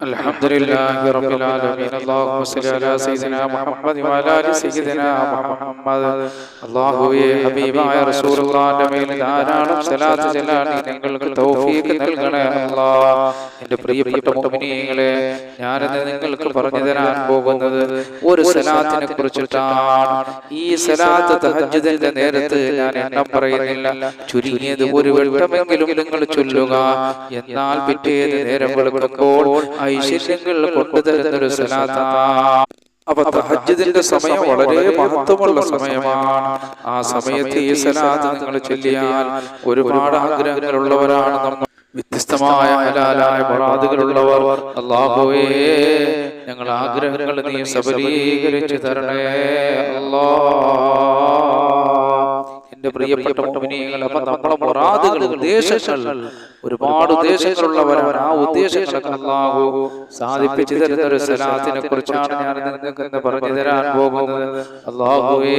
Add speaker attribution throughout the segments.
Speaker 1: الحمد لله رب العالمين اللهم صل على سيدنا محمد وعلى ال سيدنا മുഹമ്മദ് അല്ലാഹുവേ ഹബീബായ റസൂലുള്ളാഹിന്റെ മേൽ ധാരാളം സ്വലാത്ത് ചെല്ലാൻ നീ ഞങ്ങൾക്ക് തൗഫീഖ് നൽകണേ അല്ലാഹ് എൻ്റെ പ്രിയപ്പെട്ട മുഅ്മിനീങ്ങളെ ഞാനിന്ന് നിങ്ങൾക്ക് പറഞ്ഞു തരാൻ പോകുന്നത് ഒരു സലാത്തിനെ കുറിച്ചിട്ടാണ് ഈ സലാത്ത് തഹജ്ജുദിന്റെ നേരത്ത് ഞാൻ എണ്ണം പറയുന്നില്ല ചുരുങ്ങിയത് ഒരു വെട്ടമെങ്കിലും നിങ്ങൾ ചൊല്ലുക എന്നാൽ പിറ്റേത് നേരം വെളുക്കുമ്പോൾ ഐശ്വര്യങ്ങൾ കൊണ്ടുതരുന്ന ഒരു സലാത്താണ് അപ്പൊ തഹജ്ജിന്റെ സമയം വളരെ മഹത്വമുള്ള സമയമാണ്. ആ സമയത്ത് ഈ സലാത്ത് നിങ്ങൾ ചൊല്ലിയാൽ ഒരുപാട് ആഗ്രഹങ്ങളുള്ളവരാണ് നമ്മൾ. വ്യത്യസ്തമായ ഹലാലായ മുറാദുകളുള്ളവർ. അള്ളാഹുവേ ഞങ്ങൾ ആഗ്രഹങ്ങൾ നീ സബലീകരിച്ചു തരണേ. അല്ലാ എന്റെ പ്രിയപ്പെട്ട മുഅ്മിനീങ്ങൾ അപ്പോൾ നമ്മളെ മുറാദുകൾ ഉദ്ദേശങ്ങൾ ഒരുപാട് ഉദ്ദേശങ്ങളുള്ളവരാണ്. ആ ഉദ്ദേശങ്ങളൊക്കെ അല്ലാഹു സാധിപ്പിച്ചു തരുന്ന ഒരു സലാത്തിനെ കുറിച്ചാണ് ഞാൻ നിങ്ങൾക്ക് പറഞ്ഞു തരാൻ പോകുന്നത്. അല്ലാഹുവേ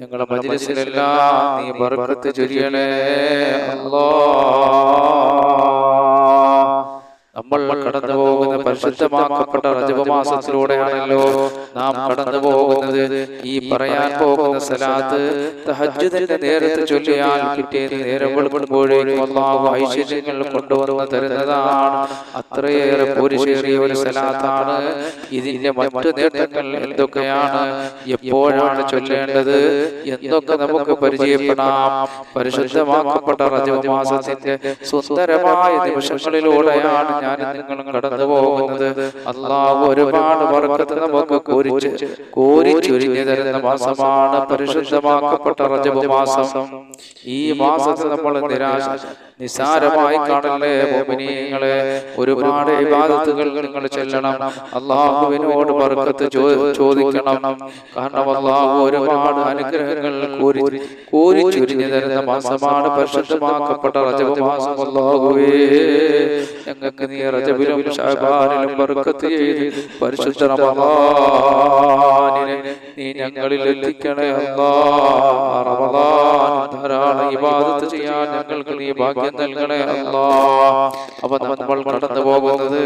Speaker 1: ഞങ്ങളുടെ മജ്ലിസിലെല്ലാം നീ ബർക്കത്ത് ചൊരിയണേ. അല്ലാ നമ്മൾ കടന്നു പോകുന്ന പരിശുദ്ധമാക്കപ്പെട്ട റജബമാസത്തിലൂടെയാണല്ലോ നാം കടന്നു പോകുന്നത് ഈ പറയാൻ പോകുന്ന സ്ഥലത്ത് തഹജ്ജുദിന്റെ നേരത്തെ ചൊല്ലിയാൽ കിട്ടിയത് നേരം വെളുക്കുമ്പോഴേക്കും അള്ളാഹു ഐശ്വര്യങ്ങൾ കൊണ്ടുവന്ന് തരുന്നതാണ്. അത്രയേറെ പൂരിശേറിയ ഒരു സ്ഥലത്താണ് ഇതിന്റെ മറ്റു നേട്ടങ്ങൾ എന്തൊക്കെയാണ്? എപ്പോഴാണ് ചൊല്ലേണ്ടത്? എന്തൊക്കെ നമുക്ക് പരിചയപ്പെടാം? പരിശുദ്ധമാക്കപ്പെട്ട റജബമാസത്തിന്റെ സുന്ദരമായ നിമിഷങ്ങളിലൂടെയാണ് ഞാൻ നിങ്ങൾ കടന്നു പോകുന്നത്. അള്ളാഹു ഒരുപാട് വർക്കത്ത് നമുക്ക് കോരിച്ചൊരിഞ്ഞു തരുന്ന മാസമാണ് പരിശുദ്ധമാക്കപ്പെട്ട റജബ് മാസം. ഈ മാസത്തെ നമ്മൾ നിരാശ നിസാരമായി കാണല്ലേ മോമിനിയങ്ങളെ ഒരുപാട് ഇബാദത്തുകൾ നിങ്ങൾ ചെല്ലണം. അള്ളാഹുവിനോട് ബർക്കത്ത് ചോദിക്കണം. കാരണം അള്ളാഹു ഒരുപാട് അനുഗ്രഹങ്ങൾ കോരി കോരി ചുരിഞ്ഞു തരുന്ന മാസമാണ് പരിശുദ്ധമാക്കപ്പെട്ട റജബ് മാസം. അള്ളാഹുവേ ഞങ്ങൾക്ക് നീ റജബിലും ഷാബാനിലും ബർക്കത്ത് ചെയ്ത് പരിശുദ്ധ നീ ഞങ്ങളിൽ എത്തിക്കണേ അല്ലാ. റമളാൻ ധാരാളം ഇബാദത്ത് ചെയ്യാൻ ഞങ്ങൾക്ക് നീ ഭാഗ്യം നൽകണേ അല്ലാ. അപ്പൊ നമ്മൾ കടന്നു പോകുന്നത്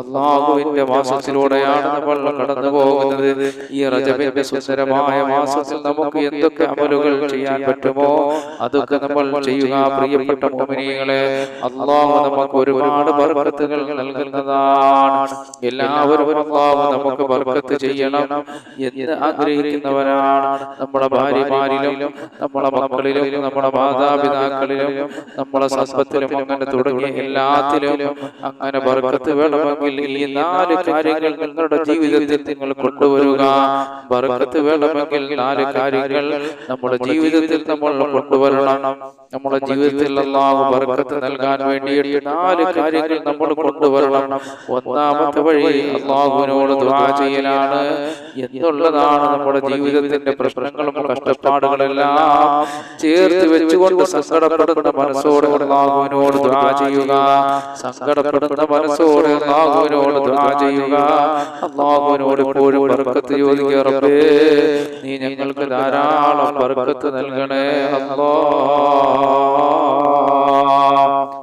Speaker 1: അള്ളാഹുവിന്റെ മാസത്തിലൂടെയാണ് നമ്മൾ കടന്നു പോകുന്നത്. ഈ റജബിന്റെ സുന്ദരമായ മാസത്തിൽ നമുക്ക് എന്തൊക്കെ അമലുകൾ ചെയ്യാൻ പറ്റുമോ? അതൊക്കെ നമ്മൾ ചെയ്യുക പ്രിയപ്പെട്ട മോമിനികളെ അള്ളാഹു നമുക്ക് ഒരുപാട് ബർക്കത്തുകൾ നൽകുന്നതാണ്. എല്ലാവരും അള്ളാഹു നമുക്ക് ബർക്കത്ത് ചെയ്യണം എന്ന് ആഗ്രഹിക്കുന്നവരാണ്. നമ്മുടെ ഭാര്യമാരിലും നമ്മുടെ മക്കളിലും നമ്മുടെ മാതാപിതാക്കളിലും നമ്മളെ സമ്പത്തിലും അങ്ങനെ തുടങ്ങി എല്ലാത്തിലും അങ്ങനെ ബർക്കത്ത് വേണമെങ്കിൽ ഈ നാല് കാര്യങ്ങൾ നിങ്ങളുടെ ജീവിതത്തിൽ നിങ്ങൾ കൊണ്ടുവരിക. ബർക്കത്ത് വേണമെങ്കിൽ നാല് കാര്യങ്ങൾ നമ്മുടെ ജീവിതത്തിൽ നമ്മൾ കൊണ്ടുവരണം. നമ്മുടെ ജീവിതത്തിൽ അല്ലാഹു ബർക്കത്ത് നൽകാൻ വേണ്ടിയിട്ട് നാല് കാര്യങ്ങൾ നമ്മൾ കൊണ്ടുവരണം. ഒന്നാമത്തെ വഴി അള്ളാഹുവിനോട് ദുആ ചെയ്യലാണ്. എന്നുള്ളതാണ് നമ്മുടെ ജീവിതത്തിന്റെ പ്രശ്നങ്ങളും കഷ്ടപ്പാടുകളെല്ലാം ചേർത്ത് വെച്ചുകൊണ്ട് സങ്കടപ്പെടുന്ന മനസ്സോടെ അള്ളാഹുവിനോട് ദുആ ചെയ്യുക. സങ്കടപ്പെടുന്ന മനസ്സോടെ അള്ളാഹുവിനോട് ദുആ ചെയ്യുക. അള്ളാഹുവിനോട് എപ്പോഴും ബർക്കത്ത് ചോദിക്കുക റബ്ബേ നീ ഞങ്ങൾക്ക് ധാരാളം ബർക്കത്ത് നൽകണേ അല്ലാ.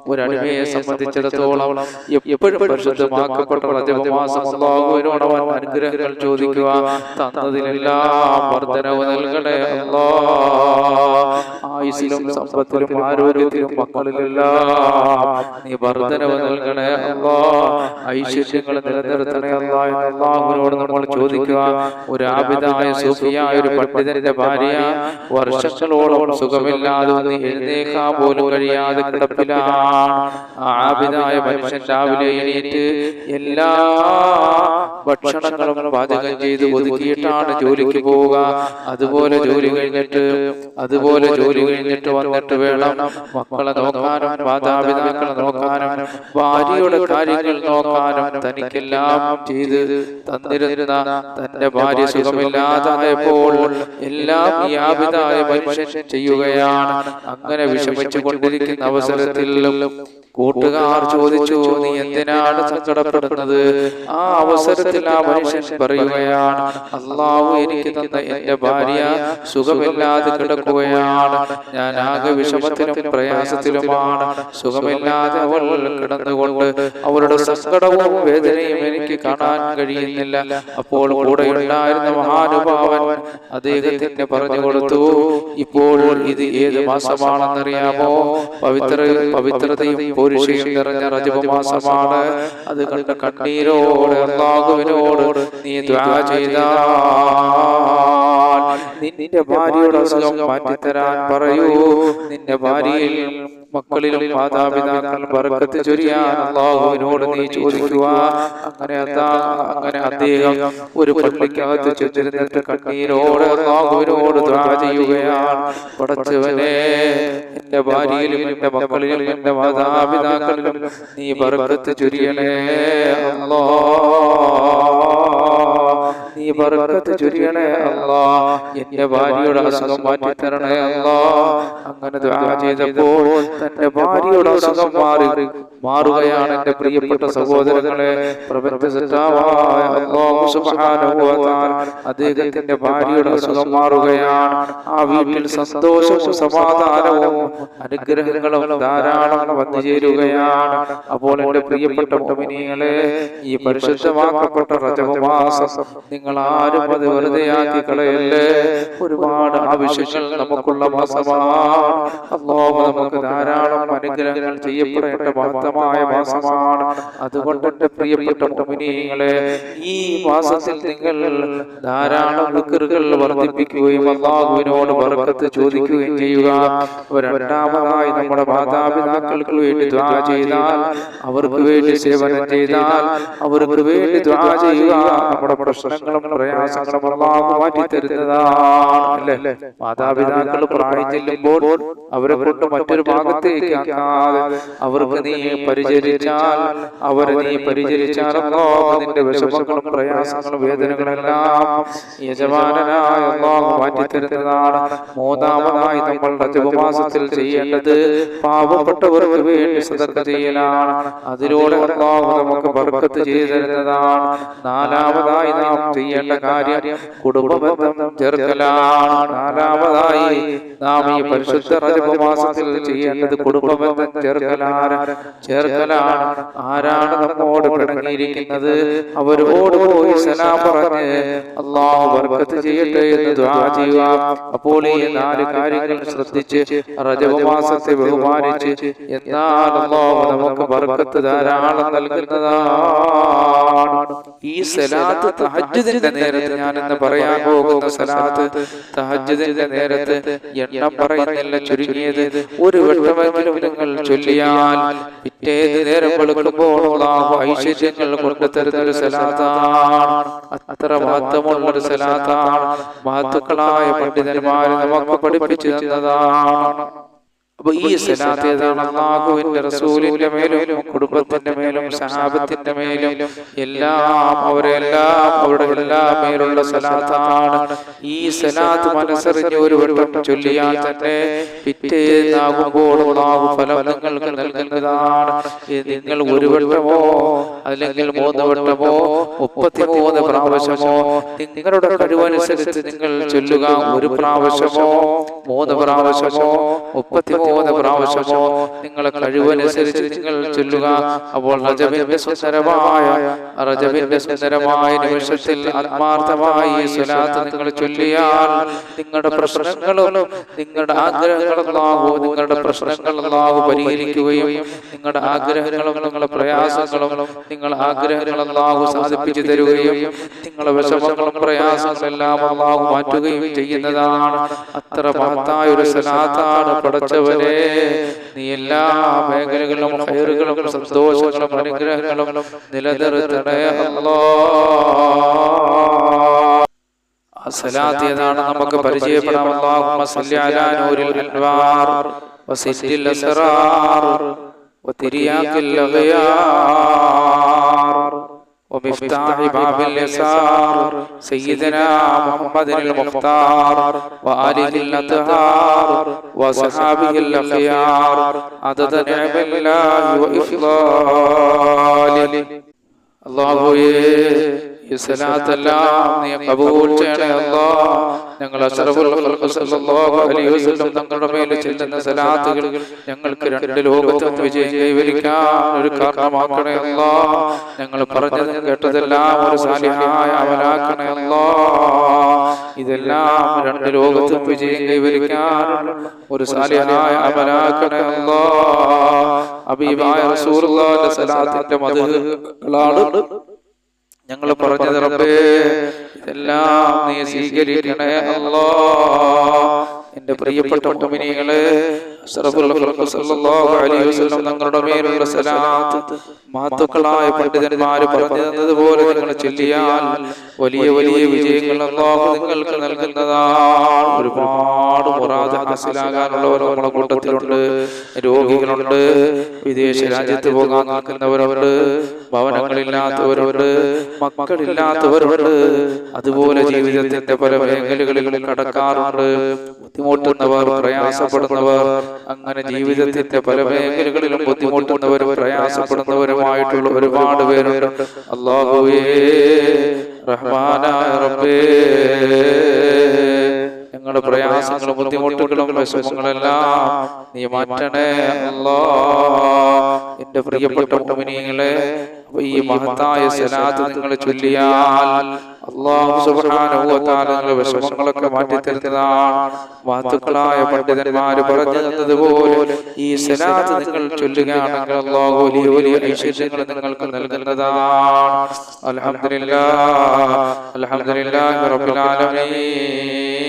Speaker 1: ഒരു അടിമയെ സംബന്ധിച്ചിടത്തോളം എപ്പോഴും പരിശുദ്ധമാക്കപ്പെട്ട റജബമാസം അള്ളാഹുവിനോട് അവൻ അനുഗ്രഹങ്ങൾ ചോദിക്കുക തന്നതിനെല്ലാം വർധനവ് നൽകണേ അല്ലാ ആയുസിലും സമ്പത്തിലും ആരോഗ്യത്തിലും മക്കളിലെല്ലാം നീ വർധനവ് നൽകണേ അല്ലാ ഐശ്വര്യങ്ങൾ നിലനിർത്തണേ അല്ലാ എന്ന് അള്ളാഹുവിനോട് നമ്മൾ ചോദിക്കുക. ഒരു ആബിദായ സൂഫിയായ ഒരു പണ്ഡിതന്റെ ഭാര്യ വർഷങ്ങളോളം സുഖമില്ലാതെ എഴുന്നേക്കാൻ പോലും കഴിയാതെ കിടപ്പിലാണ് ആബിദായ മനുഷ്യൻ രാവിലെ എണീറ്റ് എല്ലാ ഭക്ഷണങ്ങളും പാചകം ചെയ്ത് ഒതുക്കിയിട്ടാണ് ജോലിക്ക് പോവുക അതുപോലെ ജോലി കഴിഞ്ഞിട്ട് അതുപോലെ ജോലി കഴിഞ്ഞിട്ട് വന്നിട്ട് വേണം മക്കളെ നോക്കാനും മാതാപിതാക്കളെ നോക്കാനും ഭാര്യയുടെ കാര്യങ്ങൾ നോക്കാനും തനിക്കെല്ലാം ചെയ്ത് തന്നിരുന്ന തന്റെ ഭാര്യ സുഖമില്ലാതായപ്പോൾ എല്ലാം ഈ ആപിതായ മനുഷ്യൻ ചെയ്യുകയാണ് അങ്ങനെ വിഷമിച്ചു കൊണ്ടിരിക്കുന്ന അവസരത്തിൽ കൂട്ടുകാർ ചോദിച്ചു നീ എന്തിനാണ് സങ്കടപ്പെടുന്നത്? ആ അവസരത്തിൽ ആ മനുഷ്യൻ പറയുകയാണ് അള്ളാഹു എനിക്ക് തന്ന എന്റെ ഭാര്യ സുഖമില്ലാതെ കിടക്കുകയാണ്. ഞാൻ ആകെ വിഷമത്തിലും പ്രയാസത്തിലുമാണ്. സുഖമില്ലാതെ അവൾ കിടന്നുകൊണ്ട് അവരുടെ സങ്കടവും വേദനയും എനിക്ക് കാണാൻ കഴിയുന്നില്ല. അപ്പോൾ കൂടെ ഉണ്ടായിരുന്ന മഹാനുഭാവൻ അദ്ദേഹത്തിന് പറഞ്ഞു കൊടുത്തു ഇപ്പോൾ ഇത് ഏത് മാസമാണെന്നറിയാമോ? പവിത്ര പവിത്രതയും പൗരുഷയും നിറഞ്ഞ രജപമാസമാണ്. അത് കണ്ട കണ്ണീരോട് അള്ളാഹുവിനോട് നീ ദ്വാ ചെയ്താൽ നിന്റെ ഭാര്യയുടെ അസുഖം മാറ്റിത്തരാൻ പറയൂ. നിന്റെ ഭാര്യയിൽ മക്കളിലും മാതാപിതാക്കൾ ബർക്കത്ത് ചൊരിയാൻ നീ ചോദിക്കുക അങ്ങനെ അങ്ങനെ അദ്ദേഹം ഒരു പള്ളിക്കകത്ത് ചുറ്റിരുന്നിട്ട് കണ്ണീരോട് അള്ളാഹുവിനോട് ദ്വാ ചെയ്യുകയാണ്. പടച്ചവനെ എന്റെ ഭാര്യയിലും എന്റെ മക്കളിലും എന്റെ മാതാപിതാക്കളിലും നീ ബർക്കത്ത് ചൊരിയണേ നീ ബർക്കത്ത് ചൊരിയണേ അല്ലാ. എന്റെ ഭാര്യയുടെ അസുഖം മാറ്റി തരണേ അല്ലാ. അങ്ങനെ ദുആ ചെയ്തപ്പോൾ തന്റെ ഭാര്യയുടെ അസുഖം മാറി മാറുകയാണ് എന്റെ പ്രിയപ്പെട്ട സഹോദരങ്ങളെ. അദ്ദേഹത്തിന്റെ ഭാര്യയുടെ അസുഖം മാറുകയാണ്. ആ വീട്ടിൽ സന്തോഷവും സമാധാനവും അനുഗ്രഹങ്ങളും ധാരാളം വന്നു ചേരുകയാണ്. അപ്പോൾ എന്റെ പ്രിയപ്പെട്ട മോമിനികളെ ഈ പരിശുദ്ധമാക്കപ്പെട്ട റജബ മാസം നിങ്ങൾ ആരും അത് വെറുതെയാക്കി കളയല്ലേ? ഒരുപാട് ആവശ്യങ്ങൾ നമുക്കുള്ള മാസമാണ് അല്ലാഹു നമുക്ക് ധാരാളം അനുഗ്രഹങ്ങൾ ചെയ്യപ്പെടേണ്ട മഹത്തമായ മാസമാണ് അതുകൊണ്ട് എന്റെ പ്രിയപ്പെട്ട മോമിനികളെ ഈ മാസത്തിൽ നിങ്ങൾ ധാരാളം വിക്കറുകൾ വർദ്ധിപ്പിക്കുകയും അള്ളാഹുവിനോട് ബർക്കത്ത് ചോദിക്കുകയും ചെയ്യുക. രണ്ടാമതായി നമ്മുടെ മാതാപിതാക്കൾക്ക് വേണ്ടി ദ്വാ ചെയ്താൽ അവർക്ക് വേണ്ടി സേവനം ചെയ്താൽ അവർക്ക് വേണ്ടി ദ്വാ ചെയ്യുക. നമ്മുടെ പ്രശ്നങ്ങളും പ്രയാസങ്ങളും അള്ളാഹു മാറ്റി തരുന്നതാണ് അല്ലേ? മാതാപിതാക്കൾ പ്രായം ചെല്ലുമ്പോൾ അവരെ കൊണ്ട് മറ്റൊരു ഭാഗത്തേക്ക് ആക്കാതെ അവർക്ക് നീ പരിചരിച്ചാൽ അവരെ നീ പരിചരിച്ചാൽ നിന്റെ വിഷമങ്ങളും പ്രയാസങ്ങളും വേദനകളെല്ലാം യജമാനനായ അള്ളാഹു മാറ്റി തരുന്നതാണ്. മൂന്നാമതായി നമ്മൾ രജപമാസത്തിൽ ചെയ്യേണ്ടത് പാവപ്പെട്ടവർക്ക് വേണ്ടി സദക്ക ചെയ്യലാണ്. അതിലൂടെ അള്ളാഹു നമുക്ക് ബർക്കത്ത് ചെയ്തു തരുന്നതാണ്. നാലാമതായി നാം ചെയ്യേണ്ട കാര്യം കുടുംബബന്ധം ചേർക്കലാണ്. നാലാമതായി നാം ഈ പരിശുദ്ധ രജപമാസത്തിൽ ചെയ്യേണ്ടത് കുടുംബബന്ധം ചേർക്കലാണ്. ചേർക്കലാണ്. ആരാണ് നമ്മോട് പിണങ്ങിയിരിക്കുന്നത്? അവരോട് പോയി സലാം പറഞ്ഞ് അള്ളാഹു ചെയ്യട്ടെ എന്ന് ചെയ്യുക. അപ്പോൾ ഈ നാല് കാര്യങ്ങൾ ശ്രദ്ധിച്ച് റജബ് മാസത്തെ ബഹുമാനിച്ച് എന്നാൽ നമുക്ക് ബർക്കത്ത് ധാരാളം നൽകുന്നതാണ്. ഈ സലാത്ത് തഹജ്ജുദിന്റെ നേരത്ത് ഞാൻ ഇന്ന് പറയാൻ പോകുന്ന സലാത്ത് തഹജ്ജുദിന്റെ നേരത്ത് എണ്ണം പറയുന്നില്ല ചുരുങ്ങിയത്? ഒരു വട്ടമെങ്കിലും നിങ്ങൾ ചൊല്ലിയാൽ പിറ്റേത് നേരം വെളുക്കുമ്പോൾ ഐശ്വര്യങ്ങൾ കൊണ്ടു തരുന്ന ഒരു സലാത്താണ്. അത്ര മഹത്വമുള്ള ഒരു സലാത്താണ്. മഹത്തുക്കളായ പണ്ഡിതന്മാരെ നമുക്ക് പഠിപ്പിച്ചു തന്നതാണ്. അപ്പൊ ഈ സലാത്ത് ഏതാണ് അള്ളാഹുവിന്റെ റസൂലിന്റെ മേലും കുടുംബത്തിന്റെ മേലും സഹാബത്തിന്റെ മേലും എല്ലാം അവരെല്ലാം അവരുടെ എല്ലാ മേലുള്ള സലാത്താണ്. ഈ സലാത്ത് മനസ്സറിഞ്ഞ് ഒരു വട്ടം ചൊല്ലിയാൽ തന്നെ പിറ്റേന്നാകുമ്പോൾ അള്ളാഹു ഫലം നിങ്ങൾക്ക് നൽകുന്നതാണ്. നിങ്ങൾ ഒരു വട്ടമോ അല്ലെങ്കിൽ മൂന്ന് വട്ടമോ മുപ്പത്തിമൂന്ന് പ്രാവശ്യമോ നിങ്ങളുടെ കഴിവനുസരിച്ച് നിങ്ങൾ ചൊല്ലുക ഒരു പ്രാവശ്യമോ മൂന്ന് പ്രാവശ്യമോ മുപ്പത്തിമൂന്ന് പ്രാവശ്യമോ നിങ്ങളെ കഴിവനുസരിച്ച് നിങ്ങൾ ചൊല്ലുക. അപ്പോൾ റജബിന്റെ സുന്ദരമായ റജബിന്റെ സുന്ദരമായ നിമിഷത്തിൽ ആത്മാർത്ഥമായി സ്വലാത്ത് നിങ്ങൾ ചൊല്ലിയാൽ നിങ്ങളുടെ പ്രശ്നങ്ങളും നിങ്ങളുടെ ആഗ്രഹങ്ങളാകൂ നിങ്ങളുടെ പ്രശ്നങ്ങളാകൂ പരിഹരിക്കുകയും നിങ്ങളുടെ ആഗ്രഹങ്ങളും നിങ്ങളുടെ പ്രയാസങ്ങളും നിങ്ങൾ ആഗ്രഹങ്ങളാകൂ സാധിപ്പിച്ചു തരുകയും നിങ്ങളുടെ വിഷമങ്ങളും പ്രയാസങ്ങളും എല്ലാം അള്ളാഹു മാറ്റുകയും ചെയ്യുന്നതാണ് അത്ര മഹത്തായ ഒരു സലാത്താണ് നീ എല്ലാ മേഖലകളിലും ഹൈറുകളും സന്തോഷങ്ങളും അനുഗ്രഹങ്ങളും നിലനിർത്തണേ അല്ലാ. സലാത്ത് ഏതാണ് നമുക്ക് പരിചയപ്പെടാം അല്ലാഹുമ്മ സല്ലി അലാ നൂരിൽ അൻവാർ വസിറ്റിൽ അസ്റാർ വതിരിയാക്കിൽ അഗ്യാർ. ومفتاح باب اليسار سيدنا محمد المختار وآله الأطهار وصحابه الأخيار عدد نعم الله وإفضاله അള്ളാഹുയേ ഈ സലാത്തെല്ലാം നീ കബൂൽ ചെയ്യണേ അല്ലാ ഞങ്ങൾ തങ്ങളുടെ മേൽ സലാത്തുകൾ ഞങ്ങൾക്ക് രണ്ട് ലോകത്തും വിജയം കൈവരിക്കാൻ ഒരു കാരണമാക്കണേ അല്ലാ. ഞങ്ങൾ പറഞ്ഞത് കേട്ടതെല്ലാം ഒരു സാലിഹായ അമലാക്കണേ അല്ലാ. ഇതെല്ലാം രണ്ട് ലോകത്തും വിജയം കൈവരിക്കാൻ ഒരു സാലിഹായ അമലാക്കണേ അല്ലാ. അബീബായ റസൂലുള്ളാഹിന്റെ സലാത്തിന്റെ മധുകളാണ് ഞങ്ങൾ പറഞ്ഞത് റബ്ബേ ഇതെല്ലാം നീ സ്വീകരിക്കണേ അല്ലോ. എന്റെ പ്രിയപ്പെട്ട മുഅ്മിനീങ്ങളെ തങ്ങളുടെ മേലുള്ള സലാത്ത് മാത്തുക്കളായ പണ്ഡിതന്മാർ പറഞ്ഞു തന്നതുപോലെ നിങ്ങൾ ചൊല്ലിയാൽ വലിയ വലിയ വിജയങ്ങൾ അള്ളാഹു നിങ്ങൾക്ക് നൽകുന്നതാണ്. ഒരുപാട് മുറാദ് ഹാസിലാകാനുള്ളവർ നമ്മുടെ കൂട്ടത്തിലുണ്ട് രോഗികളുണ്ട് വിദേശ രാജ്യത്ത് പോകാൻ നിൽക്കുന്നവരുണ്ട് ഭവനങ്ങളില്ലാത്തവരുണ്ട് മക്കളില്ലാത്തവരുണ്ട് അതുപോലെ ജീവിതത്തിന്റെ പല മേഖലകളിലും കടക്കാറുണ്ട് ബുദ്ധിമുട്ടുന്നവർ പ്രയാസപ്പെടുന്നവർ അങ്ങനെ ജീവിതത്തിന്റെ പല മേഖലകളിലും ബുദ്ധിമുട്ടുന്നവരും പ്രയാസപ്പെടുന്നവരുമായിട്ടുള്ള ഒരുപാട് പേരുണ്ട്. അള്ളാഹുവേ റഹ്മാനായ റബ്ബേ. ഞങ്ങളുടെ പ്രയാസങ്ങളും ബുദ്ധിമുട്ടുകളും വിഷമങ്ങളെല്ലാം നീ മാറ്റണേ അല്ലാ. എന്റെ പ്രിയപ്പെട്ട മുഅ്മിനീങ്ങളെ ഈ മഹത്തായ സലാത്ത് നിങ്ങൾ ചൊല്ലിയാൽ വിഷമങ്ങളൊക്കെ മാറ്റി തരുന്നതാണ് പണ്ഡിതന്മാര് പറഞ്ഞു തന്നതുപോലെ ഈ സലാത്ത് നിങ്ങൾ ചൊല്ലുകയാണെങ്കിൽ അള്ളാഹു വലിയ വലിയ ഐശ്വര്യങ്ങൾ നിങ്ങൾക്ക് നൽകുന്നതാണ് അൽഹംദുലില്ലാഹ് അൽഹംദുലില്ലാഹി റബ്ബിൽ ആലമീൻ.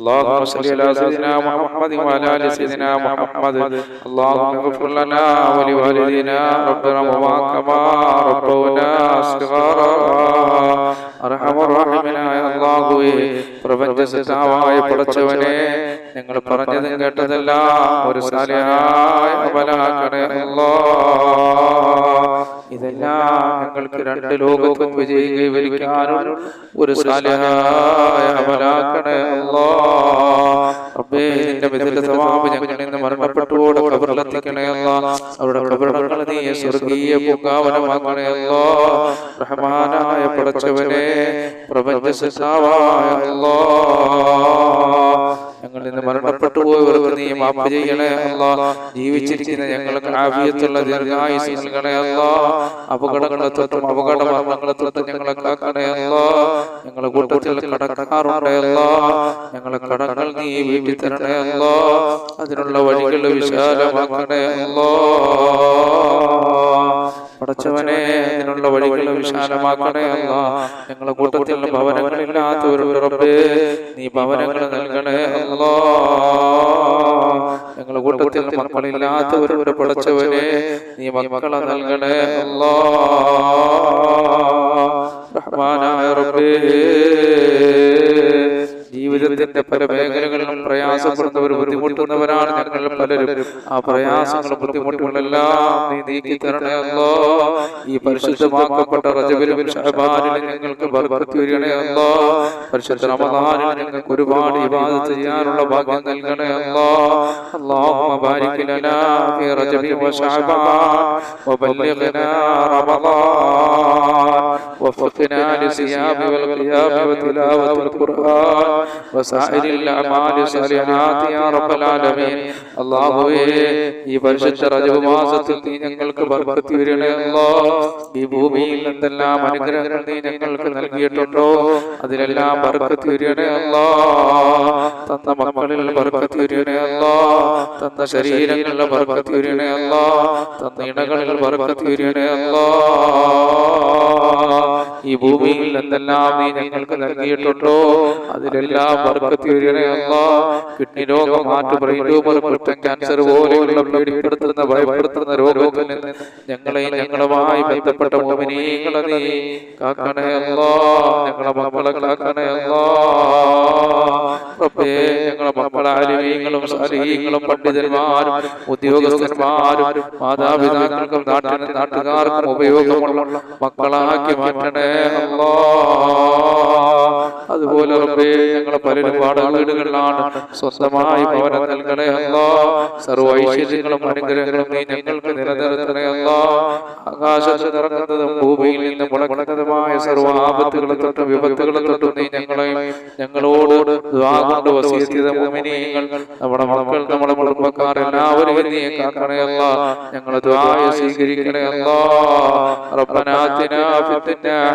Speaker 1: اللهم صل على سيدنا محمد وعلى ال سيدنا محمد اللهم اغفر لنا ولوالدينا ربنا وما كما ربونا صغارا അർഹമറാഹിമനായ അല്ലാഹുവേ പ്രപഞ്ചസിതാവായ പടച്ചവനെ ഞങ്ങൾ പറഞ്ഞതും കേട്ടതെല്ലാം ഒരു സാലിഹായ അമലാക്കണേ അല്ലാ ഇതെല്ലാം ഞങ്ങൾക്ക് രണ്ട് ലോകത്തും വിജയം കൈവരിക്കാനും ഒരു സാലിഹായ അമലാക്കണേ അല്ലാ. റബ്ബേ നിന്റെ മിഥില സവാബ് ഞങ്ങളിൽ നിന്ന് മരണപ്പെട്ടുകൂടെ കബറിലെത്തിക്കണേ അല്ലാ. അവരുടെ കബറടങ്ങൾ നീ സ്വർഗീയ പൂങ്കാവനമാക്കണേ അല്ലാ. റഹ്മാനായ പടച്ചവനെ പ്രപഞ്ച സിതാവായ അല്ലാ. ഞങ്ങളിൽ നിന്ന് മരണപ്പെട്ടു പോയവർക്ക് നീ മാപ്പ് ചെയ്യണേ അല്ല. ജീവിച്ചിരിക്കുന്ന ഞങ്ങൾക്ക് ആവിയത്തുള്ള ദീർഘായുസ് നൽകണേ അല്ല. അപകടങ്ങളെ തൊട്ടും അപകട മരണങ്ങളെ ഞങ്ങളെ കാക്കണേ അല്ലാ. ഞങ്ങളെ കൂട്ടത്തിൽ കടക്കാറുണ്ടേ അല്ലാ. ഞങ്ങളെ കടങ്ങൾ നീ വീട്ടിൽ തരണേ അല്ലാ. അതിനുള്ള വഴികൾ വിശാലമാക്കണേ അല്ലാ. പടച്ചവനെ അതിനുള്ള വഴികൾ വിശാലമാക്കണേ അല്ല. ഞങ്ങളെ കൂട്ടത്തിൽ ഭവനങ്ങളില്ലാത്തവരുടെ റബ്ബേ നീ ഭവനങ്ങൾ നൽകണേ അല്ലോ. ഞങ്ങളുടെ കൂട്ടത്തിൽ മക്കളില്ലാത്തവരുടെ പടച്ചവനെ നീ മക്കളെ നൽകണേ അല്ലോ. റഹ്മാനായ റബ്ബേ. ജീവിതത്തിന്റെ പല മേഖലകളിലും പ്രയാസപ്പെടുന്നവർ ബുദ്ധിമുട്ടുന്നവരാണ് ഞങ്ങൾ പലരും ആ പ്രയാസങ്ങളും ബുദ്ധിമുട്ടുകളെല്ലാം നീ നീക്കി തരണയല്ലോ ഈ പരിശുദ്ധമാക്കപ്പെട്ട റജബിലും ഷഹബാനിലും ഞങ്ങൾക്ക് ബർക്കത്ത് വരികണയല്ലോ പരിശുദ്ധ റമദാനിൽ ഞങ്ങൾക്ക് ഒരുപാട് ഇബാദത്ത് ചെയ്യാനുള്ള ഭാഗ്യം നൽകണയല്ലോ اللهم بارك لنا في رجب وشعبان وبلغنا رمضان وفقنا للصيام والقيام وتلاوة القرآن وسائر الأعمال الصالحات يا رب العالمين അള്ളാഹുവേ ഈ പരിശുദ്ധ റജബ് മാസത്തിൽ നീ ഞങ്ങൾക്ക് ബർക്കത്ത് വരണേ അല്ലാ ഈ ഭൂമിയിൽ എന്തെല്ലാം അനുഗ്രഹങ്ങൾ നീ ഞങ്ങൾക്ക് നൽകിയിട്ടുണ്ടോ അതിലെല്ലാം ബർക്കത്ത് വരണേ അല്ലാ തന്ന മക്കളിൽ ബർക്കത്ത് വരണേ അല്ലാ തന്ന ശരീരങ്ങളിൽ ബർക്കത്ത് വരണേ അല്ലാ തന്ന ഇണകളിൽ ബർക്കത്ത് വരണേ അല്ലാ ഈ ഭൂമിയിൽ എന്തെല്ലാം നീ ഞങ്ങൾക്ക് നൽകിയിട്ടുണ്ടോ? അതിലെല്ലാം കിഡ്നി രോഗം മാറ്റു ബ്രെയിൻ ട്യൂമർ കുറ്റം ക്യാൻസർ പോലെയുള്ള പേടിപ്പെടുത്തുന്ന ഭയപ്പെടുത്തുന്ന രോഗത്തിൽ നിന്ന് ഞങ്ങളെ ഞങ്ങളുമായി ബന്ധപ്പെട്ട മോമിനീങ്ങളെ നീ കാക്കണേ അല്ലാ ഞങ്ങളെ മക്കളെ കാക്കണേ അല്ലാ. ഞങ്ങളെ മക്കളെ ആരോഗ്യങ്ങളും സാലിഹീങ്ങളും പണ്ഡിതന്മാരും ഉദ്യോഗസ്ഥന്മാരും മാതാപിതാക്കൾക്കും നാട്ടിനും നാട്ടുകാർക്കും ഉപയോഗമുള്ള മക്കളാക്കി മാറ്റണേ. അല്ലാ അതുപോലെ റബ്ബേ ഞങ്ങളെ പലരും വാടക വീടുകളിലാണ് സ്വന്തമായി ഭവനം നൽകണേ അല്ലാ സർവ ഐശ്വര്യങ്ങളും അനുഗ്രഹങ്ങളും നീ ഞങ്ങൾക്ക് നിലനിർത്തണേ അല്ലാ ആകാശത്ത് നിറങ്ങുന്നതും ഭൂമിയിൽ നിന്ന് മുളകുന്നതുമായ സർവ ആപത്തുകളെ തൊട്ടും വിപത്തുകളെ തൊട്ടും നീ ഞങ്ങളെ ഞങ്ങളോട് കൊണ്ട് വസീസിത മോമിനിയങ്ങൾ നമ്മുടെ മക്കൾ നമ്മുടെ കുടുംബക്കാർ എല്ലാവരും നീ കാക്കണേ അല്ലാ ഞങ്ങളെ ദ്വായ സ്വീകരിക്കണേ അല്ലാ റബ്ബനാത്തിനാ ഫിദ്ദുനിയാ